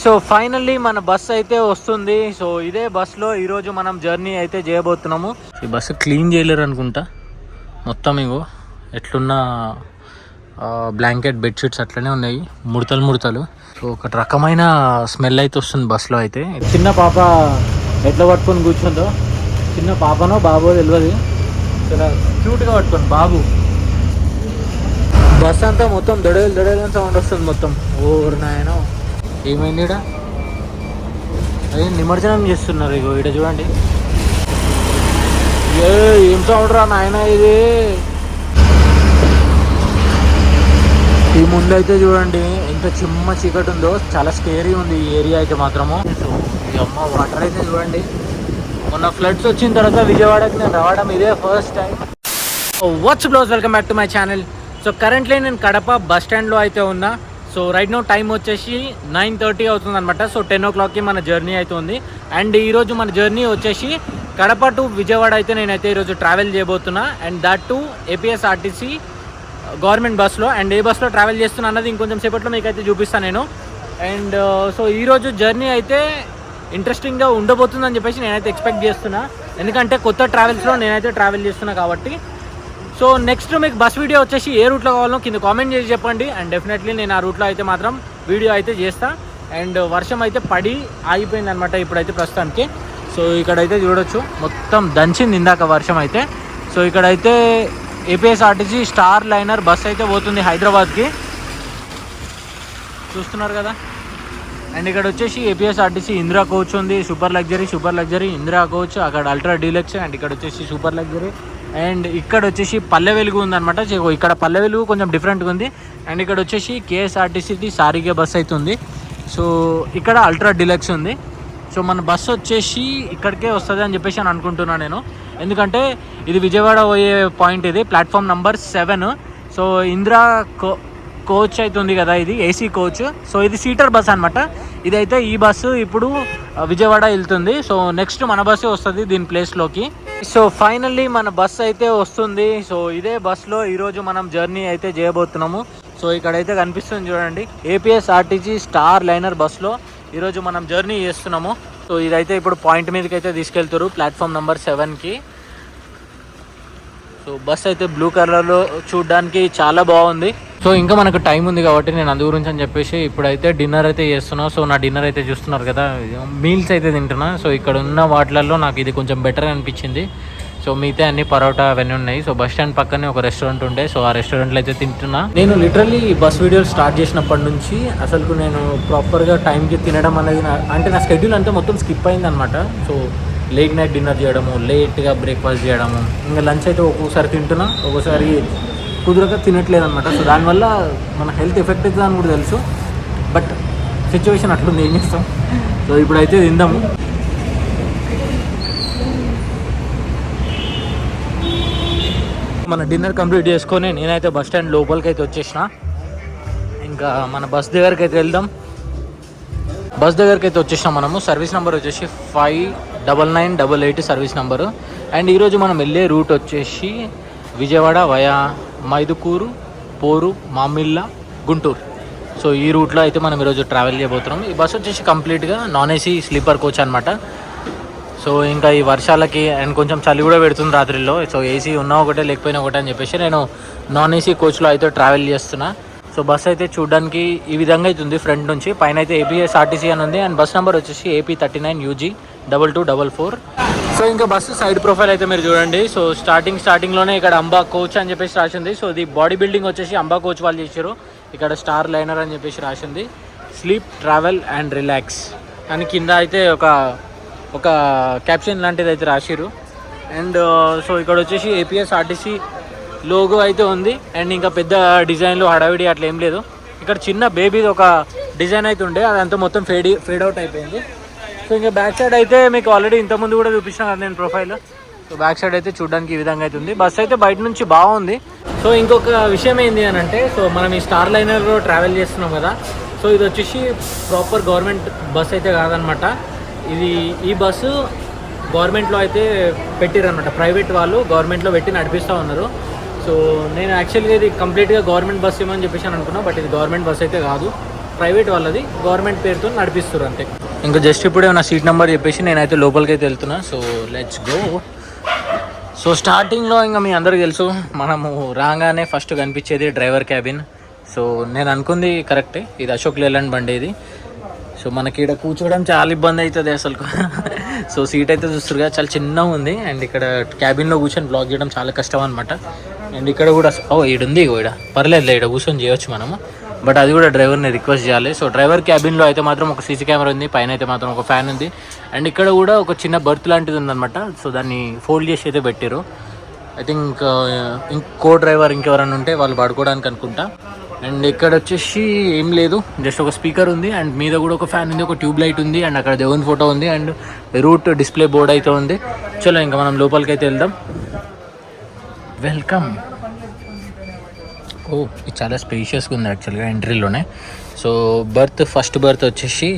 So finally మన bus అయితే వస్తుంది. సో ఇదే బస్సులో ఈరోజు మనం జర్నీ అయితే చేయబోతున్నాము. ఈ బస్సు క్లీన్ చేయలేరు అనుకుంటా. మొత్తం ఇగో ఎట్లున్న బ్లాంకెట్ బెడ్షీట్స్ అట్లనే ఉన్నాయి. ముడతలు ముడతలు. సో ఒక రకమైన స్మెల్ అయితే వస్తుంది బస్సులో అయితే. చిన్న పాప ఎట్లా పట్టుకొని కూర్చుందో చిన్న పాపనో బాబో తెలియదు చాలా క్యూట్గా పట్టుకోండి బాబు. బస్ అంతా మొత్తం దొడలు దొడలు సౌండ్ వస్తుంది మొత్తం. ఓరు నాయనో. ఏమైంది ఈడ అదే నిమజ్జనం చేస్తున్నారు ఇగో ఈడ చూడండి. ఏ ఏం సౌండ్ రా నాయన ఇది? ఈ ముందు అయితే చూడండి ఎంత చిమ్మ చీకటి ఉందో చాలా స్కేరీ ఉంది ఈ ఏరియా అయితే మాత్రము. అమ్మ వాటర్ అయితే చూడండి. మొన్న ఫ్లడ్స్ వచ్చిన తర్వాత విజయవాడకి నేను రావడం ఇదే first time what's blouse welcome back to my channel so currently నేను కడప బస్ స్టాండ్లో అయితే ఉన్నా. సో రైట్ నో టైం వచ్చేసి నైన్ థర్టీ అవుతుంది అనమాట సో టెన్ ఓ క్లాక్కి మన జర్నీ అయితే ఉంది అండ్ ఈరోజు మన జర్నీ వచ్చేసి కడప టు విజయవాడ అయితే నేనైతే ఈరోజు travel చేయబోతున్నా. And that to APSRTC government బస్లో అండ్ ఏ బస్లో ట్రావెల్ చేస్తున్నా అన్నది ఇంకొంచెం సేపట్లో మీకైతే చూపిస్తాను నేను. అండ్ సో ఈరోజు జర్నీ అయితే ఇంట్రెస్టింగ్గా ఉండబోతుందని చెప్పేసి నేనైతే ఎక్స్పెక్ట్ చేస్తున్నా. ఎందుకంటే కొత్త ట్రావెల్స్లో నేనైతే ట్రావెల్ చేస్తున్నా కాబట్టి. సో నెక్స్ట్ మీకు బస్ వీడియో వచ్చేసి ఏ రూట్లో కావాలో కింద కామెంట్ చేసి చెప్పండి. అండ్ డెఫినెట్లీ నేను ఆ రూట్లో అయితే మాత్రం వీడియో అయితే చేస్తా. అండ్ వర్షం అయితే పడి ఆగిపోయింది అనమాట ఇప్పుడైతే ప్రస్తుతానికి. సో ఇక్కడైతే చూడొచ్చు మొత్తం దంచింది ఇందాక వర్షం అయితే. సో ఇక్కడైతే ఏపీఎస్ఆర్టీసీ స్టార్ లైనర్ బస్ అయితే పోతుంది హైదరాబాద్కి. చూస్తున్నారు కదా? అండ్ ఇక్కడ వచ్చేసి ఏపీఎస్ఆర్టీసీ ఇందిరా కోచ్ ఉంది super luxury super luxury Indira coach అక్కడ అల్ట్రా డీలక్స్ అండ్ ఇక్కడ వచ్చేసి సూపర్ లగ్జరీ. అండ్ ఇక్కడ వచ్చేసి పల్లె వెలుగు ఉందనమాట ఇక్కడ పల్లె వెలుగు కొంచెం డిఫరెంట్గా ఉంది. అండ్ ఇక్కడ వచ్చేసి కేఎస్ఆర్టీసీది సారిగే బస్ అయితే ఉంది సో ఇక్కడ అల్ట్రా డీలక్స్ ఉంది. సో మన బస్సు వచ్చేసి ఇక్కడికే వస్తుంది అని చెప్పేసి అని అనుకుంటున్నాను నేను. ఎందుకంటే ఇది విజయవాడ పోయే పాయింట్ ఇది platform number seven so Indira co coach అయితే ఉంది కదా ఇది ఏసీ కోచ్ సో ఇది సీటర్ బస్ అనమాట ఇదైతే ఈ బస్సు ఇప్పుడు విజయవాడ వెళ్తుంది. సో నెక్స్ట్ మన బస్సే వస్తుంది దీని ప్లేస్లోకి సో ఫైనల్లీ మన బస్ అయితే వస్తుంది. సో ఇదే బస్సులో ఈరోజు మనం జర్నీ అయితే చేయబోతున్నాము. సో ఇక్కడైతే కనిపిస్తుంది చూడండి. ఏపీఎస్ఆర్టీసీ స్టార్ లైనర్ బస్సులో ఈరోజు మనం జర్నీ చేస్తున్నాము. సో ఇదైతే ఇప్పుడు పాయింట్ మీదకి అయితే తీసుకెళ్తారు ప్లాట్ఫామ్ నెంబర్ సెవెన్కి సో బస్ అయితే బ్లూ కలర్లో చూడడానికి చాలా బాగుంది. సో ఇంకా మనకు టైం ఉంది కాబట్టి నేను అందు గురించి అని చెప్పేసి ఇప్పుడైతే డిన్నర్ అయితే చేస్తున్నా. సో నా డిన్నర్ అయితే చూస్తున్నారు కదా మీల్స్ అయితే తింటున్నా. సో ఇక్కడ ఉన్న వాటిలలో నాకు ఇది కొంచెం బెటర్ అనిపించింది. సో మిగతా అన్ని పరోటా అవన్నీ ఉన్నాయి. సో బస్ స్టాండ్ పక్కనే ఒక రెస్టారెంట్ ఉండే. సో ఆ రెస్టారెంట్లో అయితే తింటున్నా. నేను లిటరల్లీ బస్ వీడియోలు స్టార్ట్ చేసినప్పటి నుంచి అసలు నేను ప్రాపర్గా టైంకి తినడం అనేది నా- అంటే నా స్కెడ్యూల్ అంతా మొత్తం స్కిప్ అయింది అనమాట సో లేట్ నైట్ డిన్నర్ చేయడము లేట్గా బ్రేక్ఫాస్ట్ చేయడము. ఇంకా లంచ్ అయితే ఒక్కొక్కసారి తింటున్నా ఒక్కోసారి కుదరక తినట్లేదు అనమాట సో దానివల్ల మన హెల్త్ ఎఫెక్ట్ అవుతుంది అని కూడా తెలుసు. బట్ సిచ్యువేషన్ అట్లుంది ఏం చేస్తాం? సో ఇప్పుడైతే తిందాము. మన డిన్నర్ కంప్లీట్ చేసుకొని నేనైతే బస్ స్టాండ్ లోపలికి అయితే వచ్చేసిన. ఇంకా మన బస్ దగ్గరికి అయితే వెళ్దాం. బస్ దగ్గరికి అయితే వచ్చేసాం మనము. సర్వీస్ నెంబర్ వచ్చేసి five double nine double eight service number and ఈరోజు మనం వెళ్ళే రూట్ వచ్చేసి విజయవాడ వయా మైదుకూరు పోరు మామిళ్ళ గుంటూరు. సో ఈ రూట్లో అయితే మనం ఈరోజు ట్రావెల్ చేయబోతున్నాం. ఈ బస్ వచ్చేసి కంప్లీట్గా నాన్ ఏసీ స్లీపర్ కోచ్ అనమాట సో ఇంకా ఈ వర్షాలకి అండ్ కొంచెం చలి కూడా పెడుతుంది రాత్రిలో. సో ఏసీ ఉన్నా ఒకటే లేకపోయినా ఒకటే అని చెప్పేసి నేను నాన్ ఏసీ కోచ్లో అయితే ట్రావెల్ చేస్తున్నా. సో బస్ అయితే చూడడానికి ఈ విధంగా అయితే ఉంది. ఫ్రంట్ నుంచి పైన అయితే ఏపీఎస్ఆర్టీసీ అని ఉంది. అండ్ బస్ నెంబర్ వచ్చేసి AP thirty nine UG double two double four. So ఇంకా బస్సు సైడ్ ప్రొఫైల్ అయితే మీరు చూడండి. సో స్టార్టింగ్ స్టార్టింగ్లోనే ఇక్కడ అంబా కోచ్ అని చెప్పేసి రాసింది. సో ఇది బాడీ బిల్డింగ్ వచ్చేసి అంబా కోచ్ వాళ్ళు చేశారు. ఇక్కడ స్టార్ లైనర్ అని చెప్పేసి రాసింది. Sleep travel and relax. అని కింద అయితే ఒక ఒక క్యాప్షన్ లాంటిది అయితే రాసిరు అండ్ సో ఇక్కడ వచ్చేసి ఏపీఎస్ ఆర్టీసీ లోగో అయితే ఉంది. అండ్ ఇంకా పెద్ద డిజైన్లు హడావిడి అట్లా ఏం లేదు. ఇక్కడ చిన్న బేబీది ఒక డిజైన్ అయితే ఉండే. అదంతా మొత్తం ఫేడ్ ఫేడ్ అవుట్ అయిపోయింది. సో ఇంకా బ్యాక్ సైడ్ అయితే మీకు ఆల్రెడీ ఇంతకుముందు కూడా చూపించిన కదా నేను ప్రొఫైల్ సో బ్యాక్ సైడ్ అయితే చూడడానికి ఈ విధంగా అయితే ఉంది. బస్ అయితే బయట నుంచి బాగుంది. సో ఇంకొక విషయం ఏంటి అని అంటే సో మనం ఈ స్టార్ లైనర్లో ట్రావెల్ చేస్తున్నాం కదా. సో ఇది వచ్చేసి ప్రాపర్ గవర్నమెంట్ బస్ అయితే కాదనమాట. ఇది ఈ బస్సు గవర్నమెంట్లో అయితే పెట్టిరనమాట ప్రైవేట్ వాళ్ళు గవర్నమెంట్లో పెట్టి నడిపిస్తూ ఉన్నారు. సో నేను యాక్చువల్గా ఇది కంప్లీట్గా గవర్నమెంట్ బస్ ఏమని చెప్పేసి అనుకున్నా బట్ ఇది గవర్నమెంట్ బస్ అయితే కాదు. ప్రైవేట్ వాళ్ళది. గవర్నమెంట్ పేరుతో నడిపిస్తారు అంతే. ఇంకా జస్ట్ ఇప్పుడే నా సీట్ నెంబర్ చెప్పేసి నేనైతే లోపలికి అయితే వెళ్తున్నా. సో లెట్స్ గో సో స్టార్టింగ్లో ఇంకా మీ అందరికి తెలుసు మనము రాగానే ఫస్ట్ కనిపించేది డ్రైవర్ క్యాబిన్ సో నేను అనుకుంది కరెక్టే ఇది అశోక్ లేలాండ్ బండి ఇది సో మనకి ఇక్కడ కూర్చోవడం చాలా ఇబ్బంది అవుతుంది అసలు. సో సీట్ అయితే చూస్తారు కదా చాలా చిన్నగా ఉంది. అండ్ ఇక్కడ క్యాబిన్లో కూర్చొని బ్లాక్ చేయడం చాలా కష్టం అనమాట అండ్ ఇక్కడ కూడా ఓ ఈడ ఉంది ఇగో ఈడ. పర్లేదు ఇక్కడ కూర్చొని చేయొచ్చు మనము. బట్ అది కూడా డ్రైవర్ని రిక్వెస్ట్ చేయాలి. సో డ్రైవర్ క్యాబిన్లో అయితే మాత్రం ఒక సీసీ కెమెరా ఉంది పైన అయితే మాత్రం ఒక ఫ్యాన్ ఉంది. అండ్ ఇక్కడ కూడా ఒక చిన్న బర్త్ లాంటిది ఉందన్నమాట. సో దాన్ని ఫోల్డ్ చేసి అయితే పెట్టారు ఐ థింక్ uh, ఇంకో డ్రైవర్ ఇంకెవరైనా ఉంటే వాళ్ళు పడుకోవడానికి అనుకుంటా. అండ్ ఇక్కడ వచ్చేసి ఏం లేదు జస్ట్ ఒక స్పీకర్ ఉంది. అండ్ మీద కూడా ఒక ఫ్యాన్ ఉంది ఒక ట్యూబ్ లైట్ ఉంది. అండ్ అక్కడ దేవుని ఫోటో ఉంది. అండ్ రూట్ డిస్ప్లే బోర్డ్ అయితే ఉంది. చలో ఇంకా మనం లోపలికి అయితే వెళ్దాం. వెల్కమ్. ఓ ఇది చాలా స్పేషియస్గా ఉంది యాక్చువల్గా ఎంట్రీలోనే సో బర్త్ ఫస్ట్ బర్త్ వచ్చేసి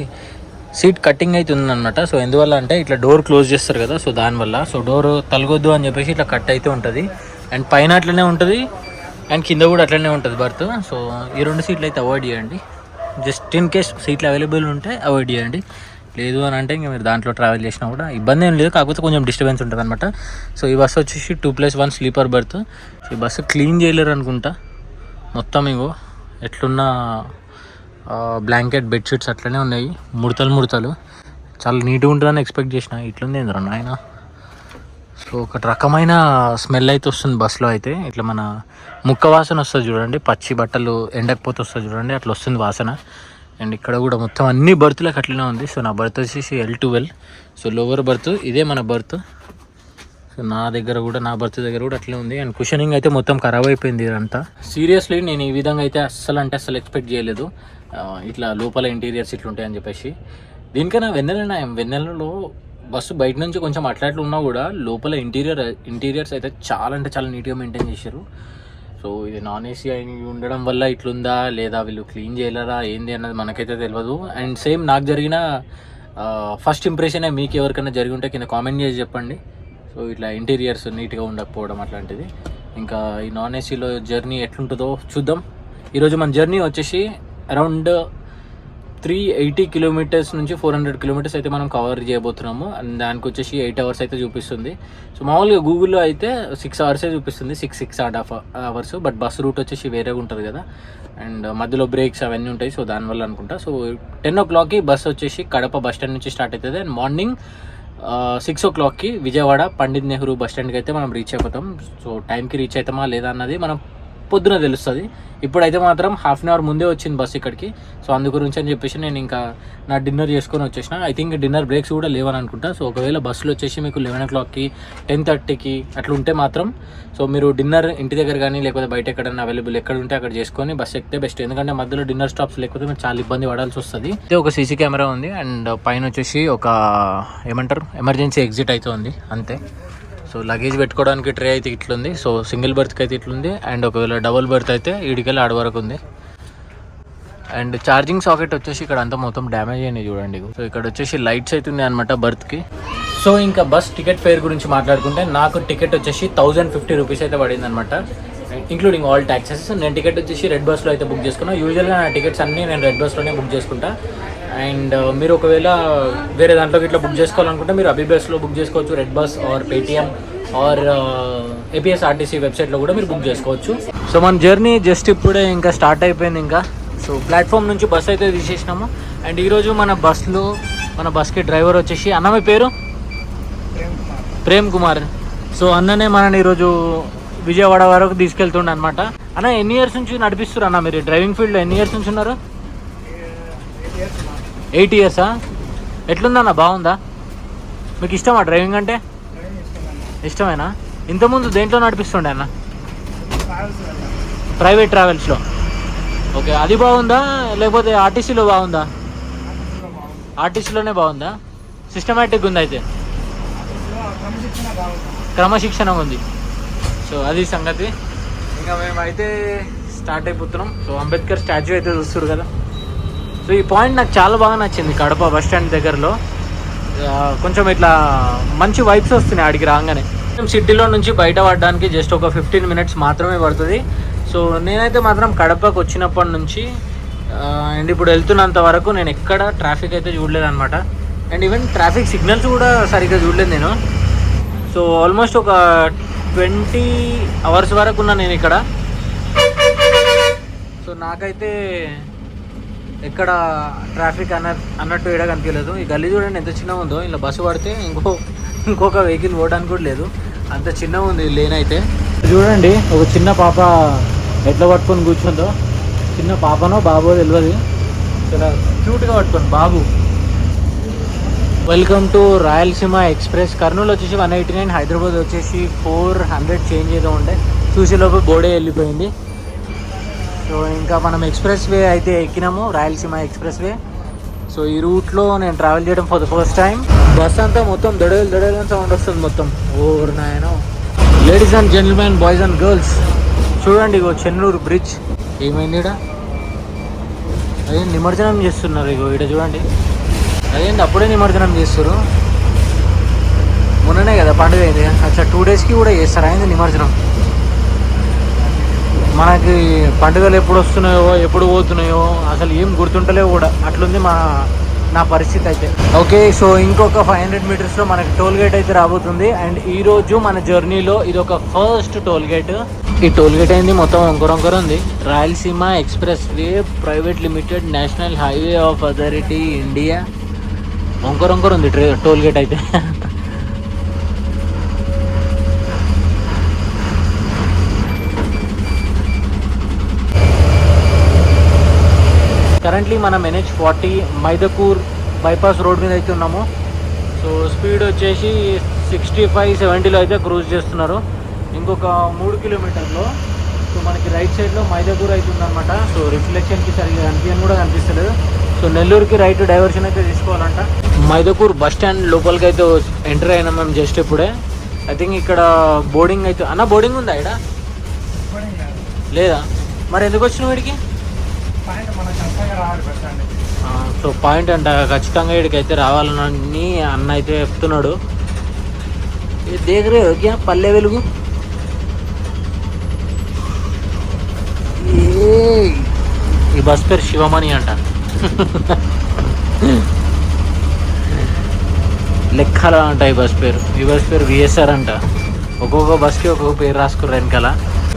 సీట్ కటింగ్ అయితే ఉందన్నమాట. సో ఎందువల్ల అంటే ఇట్లా డోర్ క్లోజ్ చేస్తారు కదా సో దానివల్ల. సో డోర్ తలగొద్దు అని చెప్పేసి ఇట్లా కట్ అయితే ఉంటుంది. అండ్ పైన అట్లనే ఉంటుంది అండ్ కింద కూడా అట్లనే ఉంటుంది బర్త్ సో ఈ రెండు సీట్లు అయితే అవాయిడ్ చేయండి. జస్ట్ ఇన్ కేస్ సీట్లు అవైలబుల్ ఉంటే అవాయిడ్ చేయండి. లేదు అని అంటే ఇంకా మీరు దాంట్లో ట్రావెల్ చేసినా కూడా ఇబ్బంది ఏం లేదు. కాకపోతే కొంచెం డిస్టర్బెన్స్ ఉంటుంది అనమాట సో ఈ బస్సు వచ్చేసి two plus one sleeper berth so ఈ బస్సు క్లీన్ చేయలేరు అనుకుంటా. మొత్తం ఇగో ఎట్లున్న బ్లాంకెట్ బెడ్షీట్స్ అట్లనే ఉన్నాయి. ముడతలు ముడతలు. చాలా నీట్గా ఉంటుందని ఎక్స్పెక్ట్ చేసిన. ఇట్లుంది ఏంద్రా నాయన? సో ఒక రకమైన స్మెల్ అయితే వస్తుంది బస్సులో అయితే. ఇట్లా మన ముక్క వాసన వస్తుంది చూడండి. పచ్చి బట్టలు ఎండకపోతే వస్తుంది చూడండి. అట్లా వస్తుంది వాసన. అండ్ ఇక్కడ కూడా మొత్తం అన్ని బర్త్లకు అట్లనే ఉంది. సో నా బర్త్ వచ్చేసి L twelve so lower berth ఇదే మన బర్త్. సో నా దగ్గర కూడా నా బర్త్ దగ్గర కూడా అట్లే ఉంది. అండ్ కుషనింగ్ అయితే మొత్తం ఖరాబ్ అయిపోయింది ఇదంతా. సీరియస్లీ నేను ఈ విధంగా అయితే అస్సలు అంటే అస్సలు ఎక్స్పెక్ట్ చేయలేదు. ఇట్లా లోపల ఇంటీరియర్స్ ఇట్లా ఉంటాయని చెప్పేసి. దీనికన్నా వెన్నెలనా వెన్నెలలో బస్సు బయట నుంచి కొంచెం అట్లా అట్లా ఉన్నా కూడా లోపల ఇంటీరియర్ ఇంటీరియర్స్ అయితే చాలా అంటే చాలా నీట్గా మెయింటైన్ చేశారు. సో ఇది నాన్ ఏసీ అయి ఉండడం వల్ల ఇట్లుందా లేదా వీళ్ళు క్లీన్ చేయలేరా ఏంది అన్నది మనకైతే తెలియదు అండ్ సేమ్ నాకు జరిగిన ఫస్ట్ ఇంప్రెషన్ మీకు ఎవరికైనా జరిగి ఉంటే కింద కామెంట్ చేసి చెప్పండి. సో ఇట్లా ఇంటీరియర్స్ నీట్గా ఉండకపోవడం అట్లాంటిది. ఇంకా ఈ నాన్ ఏసీలో జర్నీ ఎట్లుంటుందో చూద్దాం. ఈరోజు మన జర్నీ వచ్చేసి అరౌండ్ త్రీ ఎయిటీ కిలోమీటర్స్ నుంచి ఫోర్ హండ్రెడ్ కిలోమీటర్స్ అయితే మనం కవర్ చేయబోతున్నాము. అండ్ దానికి వచ్చేసి ఎయిట్ అవర్స్ అయితే చూపిస్తుంది. సో మామూలుగా గూగుల్లో అయితే సిక్స్ అవర్సే చూపిస్తుంది. Six six and half hours. But bus route వచ్చేసి వేరేగా ఉంటుంది కదా. అండ్ మధ్యలో బ్రేక్స్ అవన్నీ ఉంటాయి. సో దానివల్ల అనుకుంటా. సో టెన్ ఓ క్లాక్కి బస్ వచ్చేసి కడప బస్ స్టాండ్ నుంచి స్టార్ట్ అవుతుంది. అండ్ మార్నింగ్ సిక్స్ ఓ క్లాక్కి విజయవాడ పండిత్ నెహ్రూ బస్ స్టాండ్కి అయితే మనం రీచ్ అయిపోతాం. సో టైంకి రీచ్ అవుతామా లేదా అన్నది మనం పొద్దున తెలుస్తుంది. ఇప్పుడైతే మాత్రం హాఫ్ అన్ అవర్ ముందే వచ్చింది బస్ ఇక్కడికి. సో అందు గురించి అని చెప్పేసి నేను ఇంకా నా డిన్నర్ చేసుకొని వచ్చేసిన. ఐ థింక్ డిన్నర్ బ్రేక్స్ కూడా లేవని అనుకుంటా. సో ఒకవేళ బస్సులు వచ్చేసి మీకు లెవెన్ ఓ క్లాక్కి టెన్ థర్టీకి అట్లా ఉంటే మాత్రం సో మీరు డిన్నర్ ఇంటి దగ్గర కానీ లేకపోతే బయట ఎక్కడైనా అవైలబుల్ ఎక్కడ ఉంటే అక్కడ చేసుకొని బస్ ఎక్కితే బెస్ట్ ఎందుకంటే మధ్యలో డిన్నర్ స్టాప్స్ లేకపోతే మీరు చాలా ఇబ్బంది పడాల్సి వస్తుంది. అయితే ఒక సీసీ కెమెరా ఉంది. అండ్ పైన వచ్చేసి ఒక ఏమంటారు? ఎమర్జెన్సీ ఎగ్జిట్ అయితే ఉంది. అంతే. సో లగేజ్ పెట్టుకోవడానికి ట్రే అయితే ఇట్లుంది. సో సింగిల్ బర్త్కి అయితే ఇట్లుంది. అండ్ ఒకవేళ డబుల్ బర్త్ అయితే ఇడికెళ్ళి ఆడ వరకు ఉంది. అండ్ ఛార్జింగ్ సాకెట్ వచ్చేసి ఇక్కడ అంతా మొత్తం డ్యామేజ్ అయినాయి చూడండి. సో ఇక్కడ వచ్చేసి లైట్స్ అయితే ఉన్నాయి అనమాట బర్త్కి సో ఇంకా బస్ టికెట్ ఫేర్ గురించి మాట్లాడుకుంటే నాకు టికెట్ వచ్చేసి థౌజండ్ ఫిఫ్టీ రూపీస్ అయితే పడింది అనమాట ఇంక్లూడింగ్ ఆల్ ట్యాక్సెస్ నేను టికెట్ వచ్చేసి రెడ్ బస్లో అయితే బుక్ చేసుకున్నాను యూజువల్గా నా టికెట్స్ అన్నీ నేను రెడ్ బస్లోనే బుక్ చేసుకుంటా. అండ్ మీరు ఒకవేళ వేరే దాంట్లో ఇట్లా బుక్ చేసుకోవాలనుకుంటే మీరు అబీ బుక్ చేసుకోవచ్చు red bus or Paytm or APSRTC వెబ్సైట్లో కూడా మీరు బుక్ చేసుకోవచ్చు. సో మన జర్నీ జస్ట్ ఇప్పుడే ఇంకా స్టార్ట్ అయిపోయింది ఇంకా. సో ప్లాట్ఫామ్ నుంచి బస్ అయితే తీసేసినాము. అండ్ ఈరోజు మన బస్లో మన బస్కి డ్రైవర్ వచ్చేసి అన్న మీ పేరు? ప్రేమ్ కుమార్ సో అన్ననే మనని ఈరోజు విజయవాడ వరకు తీసుకెళ్తుండే అనమాట అన్న ఎన్ని ఇయర్స్ నుంచి నడిపిస్తారు అన్న మీరు? డ్రైవింగ్ ఫీల్డ్లో ఎన్ని ఇయర్స్ నుంచి ఉన్నారు? ఎయిట్ ఇయర్సా ఎట్లుందన్న బాగుందా? మీకు ఇష్టమా డ్రైవింగ్ అంటే? ఇష్టమేనా? ఇంతకుముందు దేంట్లో నడిపిస్తుండే అన్న? ప్రైవేట్ ట్రావెల్స్లో ఓకే అది బాగుందా? లేకపోతే ఆర్టీసీలో బాగుందా? ఆర్టీసీలోనే బాగుందా? సిస్టమేటిక్ ఉంది అయితే? క్రమశిక్షణ ఉంది. సో అది సంగతి. ఇంకా మేమైతే స్టార్ట్ అయిపోతున్నాం. సో అంబేద్కర్ స్టాచ్యూ అయితే చూస్తారు కదా. సో ఈ పాయింట్ నాకు చాలా బాగా నచ్చింది కడప బస్ స్టాండ్ దగ్గరలో. కొంచెం ఇట్లా మంచి వైబ్స్ వస్తున్నాయి ఆడికి రాగానే. సిటీలో నుంచి బయట పడడానికి జస్ట్ ఒక ఫిఫ్టీన్ మినిట్స్ మాత్రమే పడుతుంది. సో నేనైతే మాత్రం కడపకు వచ్చినప్పటి నుంచి అండ్ ఇప్పుడు వెళ్తున్నంత వరకు నేను ఎక్కడ ట్రాఫిక్ అయితే చూడలేదు అనమాట అండ్ ఈవెన్ ట్రాఫిక్ సిగ్నల్స్ కూడా సరిగ్గా చూడలేదు నేను. సో ఆల్మోస్ట్ ఒక ట్వంటీ అవర్స్ వరకు ఉన్నా నేను ఇక్కడ. సో నాకైతే ఎక్కడ ట్రాఫిక్ అన్న అన్నట్టు ఎడ కనిపించలేదు. ఈ గల్లీ చూడండి ఎంత చిన్నగా ఉందో. ఇలా బస్సు పడితే ఇంకో ఇంకొక వెహికల్ పోవడానికి కూడా లేదు. అంత చిన్నగా ఉంది లేన్ అయితే. చూడండి ఒక చిన్న పాప ఎట్లా పట్టుకొని కూర్చుందో. చిన్న పాపనో బాబో తెలియదు చాలా క్యూట్గా పట్టుకోండి బాబు. Welcome to Rayalaseema express Kurnool వచ్చేసి వన్ ఎయిటీ నైన్ హైదరాబాద్ వచ్చేసి ఫోర్ హండ్రెడ్ చేంజ్ ఏదో ఉండే. చూసేలోపు బోడే వెళ్ళిపోయింది. సో ఇంకా మనం ఎక్స్ప్రెస్ వే అయితే ఎక్కినాము రాయలసీమ ఎక్స్ప్రెస్ వే సో ఈ రూట్లో నేను ట్రావెల్ చేయడం for the first time bus అంతా మొత్తం దొడేలు దొడేలు సౌండ్ వస్తుంది మొత్తం. ఓవర్ నాయన. Ladies and gentlemen boys and girls చూడండి ఇగో చెన్నూరు బ్రిడ్జ్ ఏమైంది ఇక్కడ అదే నిమజ్జనం చేస్తున్నారు ఇగో ఇక్కడ చూడండి. అదేంటి అప్పుడే నిమజ్జనం చేస్తారు మొన్ననే కదా పండుగ అయింది అచ్చా టూ డేస్కి కూడా చేస్తారు అయింది నిమజ్జనం. మనకి పండుగలు ఎప్పుడు వస్తున్నాయో ఎప్పుడు పోతున్నాయో అసలు ఏం గుర్తుంటలేవు కూడా. అట్లుంది మా నా పరిస్థితి అయితే. ఓకే సో ఇంకొక ఫైవ్ హండ్రెడ్ మీటర్స్లో మనకి టోల్ గేట్ అయితే రాబోతుంది. అండ్ ఈ రోజు మన జర్నీలో ఇది ఒక ఫస్ట్ టోల్ గేట్. ఈ టోల్ గేట్ అయింది మొత్తం వంకర వంకర ఉంది. Rayalaseema expressway private limited national highway of authority India. వంకర వంకర ఉంది ట్రే టోల్ గేట్ అయితే. కరెంట్లీ మనం NH forty Mydukur bypass road మీద అయితే ఉన్నాము. సో స్పీడ్ వచ్చేసి సిక్స్టీ ఫైవ్ సెవెంటీలో అయితే క్రూజ్ చేస్తున్నారు. ఇంకొక మూడు కిలోమీటర్లో. సో మనకి రైట్ సైడ్లో మైదకూర్ అయితే ఉందన్నమాట. సో రిఫ్లెక్షన్కి సరిగ్గా కనిపించని కూడా కనిపిస్తలేదు సో నెల్లూరుకి రైట్ డైవర్షన్ అయితే తీసుకోవాలంట. మైదకూర్ బస్ స్టాండ్ లోపలికి అయితే ఎంటర్ అయినాం మేము జస్ట్ ఇప్పుడే. ఐ థింక్ ఇక్కడ బోర్డింగ్ అయితే అన్న బోర్డింగ్ ఉందా ఇక్కడ? లేదా? మరి ఎందుకు వచ్చినావు వీడికి సో పాయింట్ అంట ఖచ్చితంగా వీడికి రావాలని అన్న అయితే చెప్తున్నాడు. ఇది దేగరే ఓకే పల్లె వెలుగు. ఈ బస్ పేరు శివమణి అంట. లెక్కల అంట ఈ బస్ పేరు. ఈ బస్ పేరు విఎస్ఆర్ అంట. ఒక్కొక్క బస్కి ఒక్కొక్క పేరు రాసుకుర్రు వెనకాల.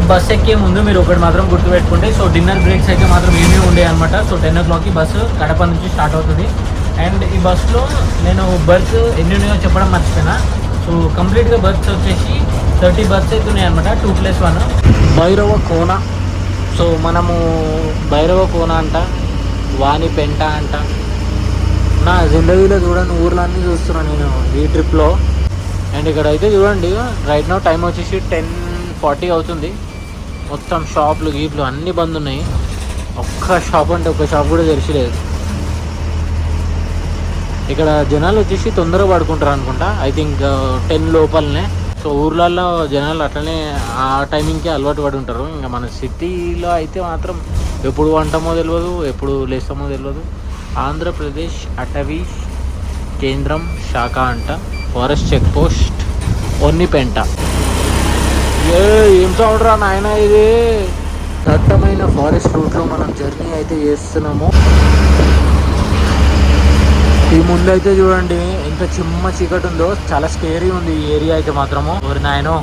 బస్ ఎక్కే ముందు మీరు ఒకటి మాత్రం గుర్తుపెట్టుకుంటే సో డిన్నర్ బ్రేక్స్ అయితే మాత్రం ఏమీ ఉండే అనమాట సో టెన్ ఓ క్లాక్కి బస్సు కడప నుంచి స్టార్ట్ అవుతుంది. అండ్ ఈ బస్సులో నేను బర్త్ ఎన్ని ఉన్నాయో చెప్పడం మర్చిపోయినా. సో కంప్లీట్గా బర్త్స్ వచ్చేసి థర్టీ బర్త్స్ అయితే ఉన్నాయి అనమాట two plus one Bhairava Kona. So మనము భైరవ కోన అంట వాణి పెంట అంట. నా జిందగీలో చూడండి ఊర్లన్నీ చూస్తున్నాను నేను ఈ ట్రిప్లో అండ్ ఇక్కడ అయితే చూడండి రైట్ నో టైం వచ్చేసి టెన్ ఫార్టీ అవుతుంది. మొత్తం షాపులు గీపులు అన్నీ బంద్ ఉన్నాయి. ఒక్క షాప్ అంటే ఒక్క షాప్ కూడా తెరిచలేదు. ఇక్కడ జనాలు వచ్చేసి తొందరగా పడుకుంటారు అనుకుంటా. ఐ థింక్ టెన్ లోపలనే. సో ఊర్లలో జనాలు అట్లనే ఆ టైమింగ్కి అలవాటు పడి ఉంటారు. ఇంకా మన సిటీలో అయితే మాత్రం ఎప్పుడు వంటమో తెలియదు ఎప్పుడు లేస్తామో తెలియదు ఆంధ్రప్రదేశ్ అటవీ కేంద్రం శాఖ అంట. ఫారెస్ట్ చెక్ పోస్ట్ ఒన్నిపెంట ఏ ఏం చూడరా నాయన ఇది? దట్టమైన ఫారెస్ట్ రూట్లో మనం జర్నీ అయితే చేస్తున్నాము. ఈ ముందు అయితే చూడండి ఎంత చిమ్మ చీకటి ఉందో. చాలా స్కేరీ ఉంది ఈ ఏరియా అయితే మాత్రము. ఎవరి నాయనో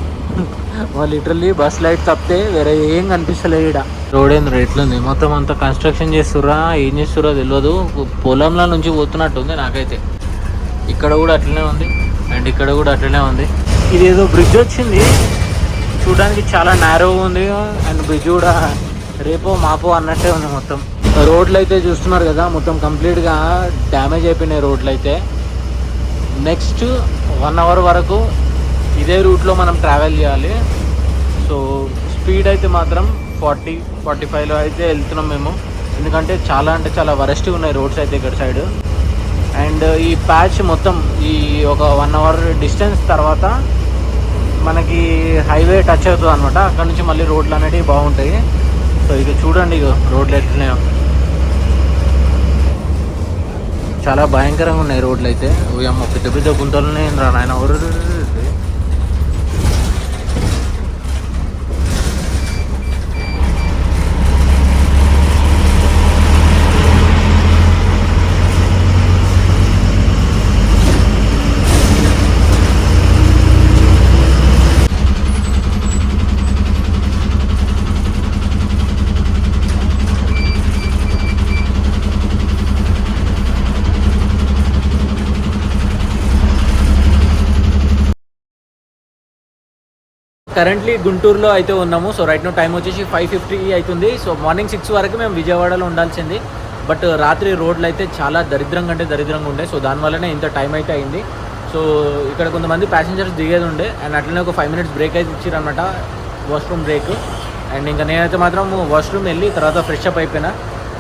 వాళ్ళు లిటరల్లీ బస్ లైట్ తప్పితే వేరే ఏం కనిపిస్తలేదు ఇక్కడ రోడ్ ఏంది ఎట్లుంది? మొత్తం అంతా కన్స్ట్రక్షన్ చేస్తుర్రా? ఏం చేస్తుర్రో తెలియదు పొలంలో నుంచి పోతున్నట్టుంది నాకైతే. ఇక్కడ కూడా అట్లనే ఉంది. అండ్ ఇక్కడ కూడా అట్లనే ఉంది. ఇది ఏదో బ్రిడ్జ్ వచ్చింది. చూడడానికి చాలా నేరో ఉంది. అండ్ బ్రిడ్జ్ కూడా రేపో మాపో అన్నట్టే ఉంది మొత్తం. రోడ్లు అయితే చూస్తున్నారు కదా మొత్తం కంప్లీట్గా డ్యామేజ్ అయిపోయినాయి రోడ్లు అయితే నెక్స్ట్ వన్ అవర్ వరకు ఇదే రూట్లో మనం ట్రావెల్ చేయాలి. సో స్పీడ్ అయితే మాత్రం ఫార్టీ ఫార్టీ ఫైవ్లో అయితే వెళ్తున్నాం మేము. ఎందుకంటే చాలా అంటే చాలా వరస్ట్గా ఉన్నాయి రోడ్స్ అయితే ఇక్కడ సైడ్ అండ్ ఈ ప్యాచ్ మొత్తం ఈ ఒక వన్ అవర్ డిస్టెన్స్ తర్వాత మనకి హైవే టచ్ అవుతుంది అనమాట అక్కడ నుంచి మళ్ళీ రోడ్లు అనేటివి బాగుంటాయి. సో ఇక చూడండి ఇక రోడ్లు ఎట్లున్నాయో. చాలా భయంకరంగా ఉన్నాయి రోడ్లు అయితే. ఓ అమ్మ పెద్ద పెద్ద గుంతలు ఉన్నాయి రా నాయన ఒరు కరెంట్లీ గుంటూరులో అయితే ఉన్నాము. సో రైట్ నో టైం వచ్చేసి ఫైవ్ ఫిఫ్టీ అవుతుంది సో మార్నింగ్ సిక్స్ వరకు మేము విజయవాడలో ఉండాల్సింది. బట్ uh, రాత్రి రోడ్లు అయితే చాలా దరిద్రంగా అంటే దరిద్రంగా ఉండే. సో దానివల్లనే ఇంత టైం అయితే అయింది. సో ఇక్కడ కొంతమంది ప్యాసింజర్స్ దిగేది ఉండే. అండ్ అట్లనే ఒక ఫైవ్ మినిట్స్ బ్రేక్ అయితే ఇచ్చారనమాట వాష్రూమ్ బ్రేక్ అండ్ ఇంకా నేనైతే మాత్రం వాష్రూమ్ వెళ్ళి తర్వాత ఫ్రెష్ అప్ అయిపోయినా.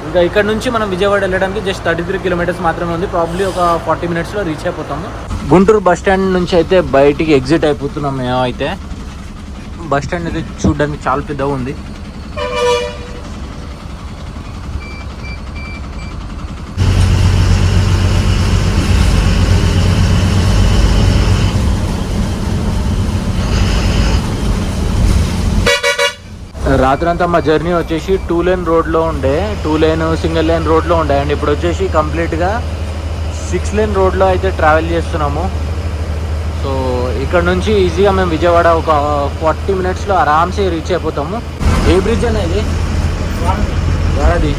ఇంకా ఇక్కడ నుంచి మనం విజయవాడ వెళ్ళడానికి జస్ట్ థర్టీ త్రీ కిలోమీటర్స్ మాత్రమే ఉంది. ప్రాబ్లీ ఒక ఫార్టీ మినిట్స్లో రీచ్ అయిపోతాము. గుంటూరు బస్ స్టాండ్ నుంచి అయితే బయటికి ఎగ్జిట్ అయిపోతున్నాం మేము అయితే. బస్ స్టాండ్ అయితే చూడడానికి చాలా పెద్దగా ఉంది. రాత్రంతా మా జర్నీ వచ్చేసి టూ లేన్ రోడ్లో ఉండే టూ లేన్ సింగిల్ లేన్ రోడ్లో ఉండే. అండ్ ఇప్పుడు వచ్చేసి కంప్లీట్గా సిక్స్ లేన్ రోడ్లో అయితే ట్రావెల్ చేస్తున్నాము. సో ఇక్కడ నుంచి ఈజీగా మేము విజయవాడ ఒక ఫార్టీ మినిట్స్లో ఆరామ్సే రీచ్ అయిపోతాము. ఏ బ్రిడ్జ్ అన్న ఇది? వారది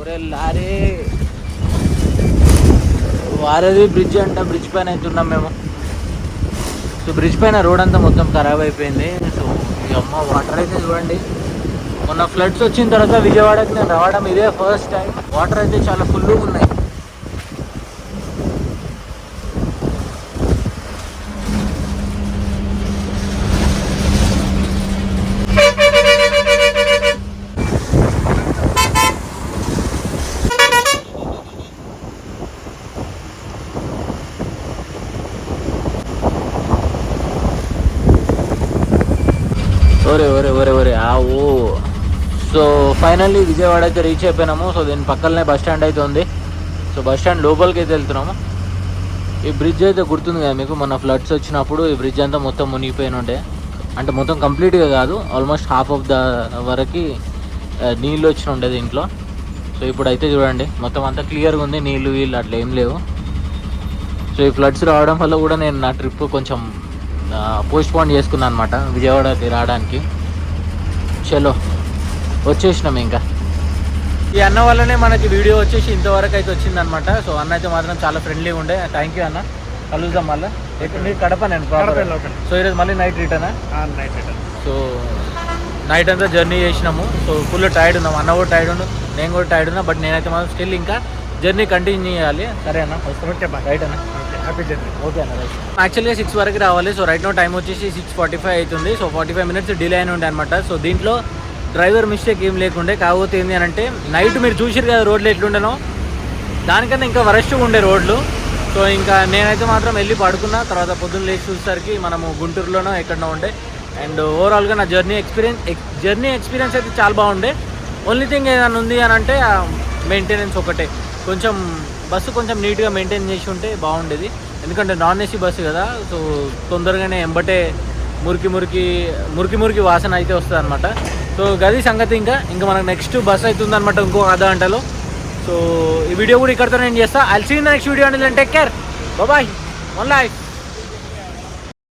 ఒరే లారీ. వారది బ్రిడ్జ్ అంట బ్రిడ్జ్ పైన అవుతున్నాం మేము. సో బ్రిడ్జ్ పైన రోడ్ అంతా మొత్తం ఖరాబ్ అయిపోయింది. సో ఈ అమ్మ వాటర్ అయితే చూడండి. మొన్న ఫ్లడ్స్ వచ్చిన తర్వాత విజయవాడకి నేను రావడం ఇదే ఫస్ట్ టైం వాటర్ అయితే చాలా ఫుల్గా ఉన్నాయి. ఒరే ఒరే ఒరే ఒరే ఆ ఓ సో ఫైనల్లీ విజయవాడ అయితే రీచ్ అయిపోయినాము. సో దీని పక్కనే బస్ స్టాండ్ అయితే ఉంది. సో బస్ స్టాండ్ లోపలికి అయితే వెళ్తున్నాము. ఈ బ్రిడ్జ్ అయితే గుర్తుంది కదా మీకు మన ఫ్లడ్స్ వచ్చినప్పుడు ఈ బ్రిడ్జ్ అంతా మొత్తం మునిగిపోయిన ఉండే. అంటే మొత్తం కంప్లీట్గా కాదు ఆల్మోస్ట్ హాఫ్ ఆఫ్ ద వరకు నీళ్ళు వచ్చిన ఉండే దీంట్లో. సో ఇప్పుడు అయితే చూడండి మొత్తం అంతా క్లియర్గా ఉంది నీళ్ళు వీళ్ళు అట్లా ఏం లేవు. సో ఈ ఫ్లడ్స్ రావడం వల్ల కూడా నేను నా ట్రిప్ కొంచెం పోస్ట్ పోన్ చేసుకున్నాను అనమాట విజయవాడకి రావడానికి. చలో వచ్చేసినాం ఇంకా. ఈ అన్న వల్లనే మనకి వీడియో వచ్చేసి ఇంతవరకు అయితే వచ్చిందనమాట సో అన్న అయితే మాత్రం చాలా ఫ్రెండ్లీగా ఉండే. థ్యాంక్ యూ అన్న. కలుద్దాం మళ్ళీ. ఎక్కడ నీకు కడప నేను. సో ఈరోజు మళ్ళీ night return night return so night అంతా జర్నీ చేసినాము. సో ఫుల్ టైర్డ్ ఉన్నాం. అన్న కూడా టైర్డ్ ఉండు నేను కూడా టైర్డ్ ఉన్నా బట్ నేనైతే మాత్రం స్టిల్ ఇంకా జర్నీ కంటిన్యూ చేయాలి. సరే అన్న. Okay bye. రైట్ అన్న? హ్యాపీ జర్నీ ఓకే అన్న యాక్చువల్గా సిక్స్ వరకు రావాలి. సో రైట్ నో టైం వచ్చేసి సిక్స్ ఫార్టీ ఫైవ్ అవుతుంది. So forty five minutes delay అయిన ఉండే అనమాట సో దీంట్లో డ్రైవర్ మిస్టేక్ ఏం లేకుండే. కాకపోతే ఏంటి అని అంటే నైట్ మీరు చూసిరు కదా రోడ్లు ఎట్లుండేనో? దానికన్నా ఇంకా వరస్ట్గా ఉండే రోడ్లు. సో ఇంకా నేనైతే మాత్రం వెళ్ళి పడుకున్నా. తర్వాత పొద్దున్న లేచి చూసేసరికి మనము గుంటూరులోనో ఎక్కడనో ఉండే. అండ్ ఓవరాల్గా నా జర్నీ ఎక్స్పీరియన్స్ జర్నీ ఎక్స్పీరియన్స్ అయితే చాలా బాగుండే. ఓన్లీ థింగ్ ఏదైనా ఉంది అని అంటే మెయింటెనెన్స్ ఒకటే. కొంచెం బస్సు కొంచెం నీట్గా మెయింటైన్ చేసి ఉంటే బాగుండేది. ఎందుకంటే నాన్ ఏసీ బస్సు కదా సో తొందరగానే ఎంబటే మురికి మురికి మురికి మురికి వాసన అయితే వస్తుంది అనమాట సో గది సంగతి ఇంకా ఇంకా మనకు నెక్స్ట్ బస్ అవుతుంది అనమాట ఇంకో అర్ధ గంటలో. సో ఈ వీడియో కూడా ఇక్కడితో నేను చేస్తాను ఐల్ నెక్స్ట్ వీడియో అంటే take care bye one life